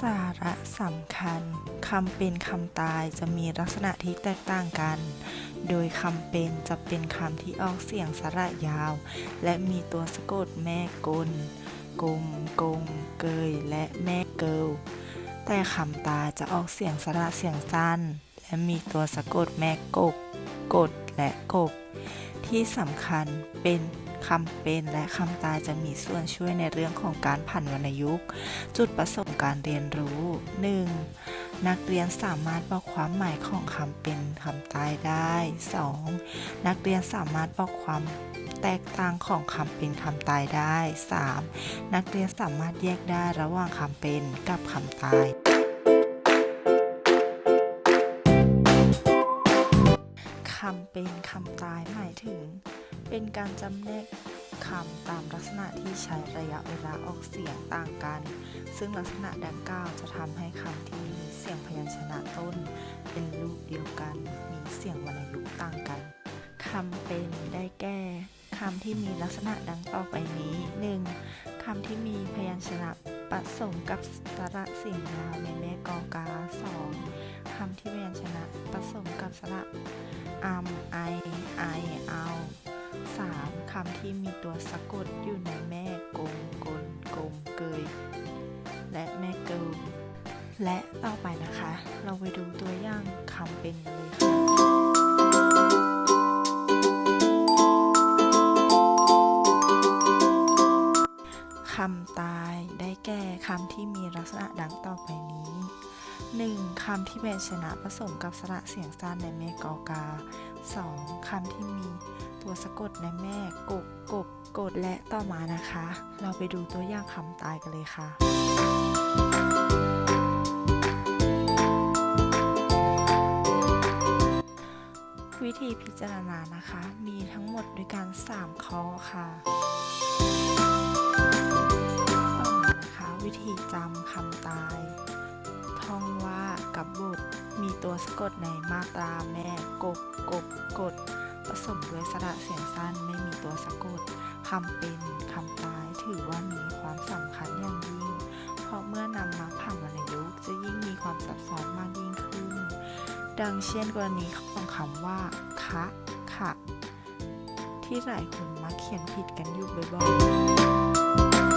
สาระสำคัญคำเป็นคำตายจะมีลักษณะที่แตกต่างกัน โดยคำเป็นจะเป็นคำที่ออกเสียงสระยาว และมีตัวสะกดแม่กลกลมกงเกย และแม่เกิลแต่คำตายจะออกเสียงสระเสียงสั้น และมีตัวสะกดแม่กบ กดและกบ ที่สำคัญเป็น คำเป็นและคำตายจะมีส่วนช่วยในเรื่องของการผันวรรณยุกต์ จุดประสงค์การเรียนรู้ 1. นักเรียนสามารถบอกความหมายของคำเป็นคำตายได้ 2. นักเรียนสามารถบอกความแตกต่างของคำเป็นคำตายได้ 3. นักเรียนสามารถแยกได้ระหว่างคำเป็นกับคำตาย คำเป็นคำตายหมายถึง เป็นการจำแนกคำตามลักษณะที่ใช้ระยะเวลาออกเสียงต่างกัน ซึ่งลักษณะดังกล่าวจะทำให้คำที่มีเสียงพยัญชนะต้น เป็นรูปเดียวกัน มีเสียงวรรณยุกต์ต่างกันคำเป็นได้แก่คำที่มีลักษณะดังต่อไปนี้ 1. คำที่มีพยัญชนะผสมกับสระเสียงยาวในแม่กอกา 2. คำที่พยัญชนะผสมกับสระอัมไอำที่มีตัวสะกดอยู่ในแม่กงกลกลมเกย และแม่เกิลและต่อไปนะคะ เราไปดูตัวอย่างคำเป็นกันเลยค่ะคำตายได้แก่คำที่มีลักษณะดังต่อไปนี้ 1. คำที่เป็นชนะผสมกับสระเสียงสั้นในแม่กอกา 2. คำที่มี ตัวสะกดในแม่กกกบกดและต่อมานะคะ เราไปดูตัวอย่างคำตายกันเลยค่ะ วิธีพิจารณานะคะ มีทั้งหมดด้วยกัน3ข้อค่ะต่อมานะคะวิธีจำคำตาย ท่องว่ากับบทมีตัวสะกดในมาตราแม่กบกบกด สมด้วยสระเสียงสั้นไม่มีตัวสะกดคำเป็นคำตายถือว่ามีความสำคัญอย่างยิ่ง เพราะเมื่อนำมาผ่านวรรณยุกต์จะยิ่งมีความซับซ้อนมากยิ่งขึ้น ดังเช่นกรณีของคำว่าคะขะที่หลายคนมักเขียนผิดกันอยู่บ่อยๆ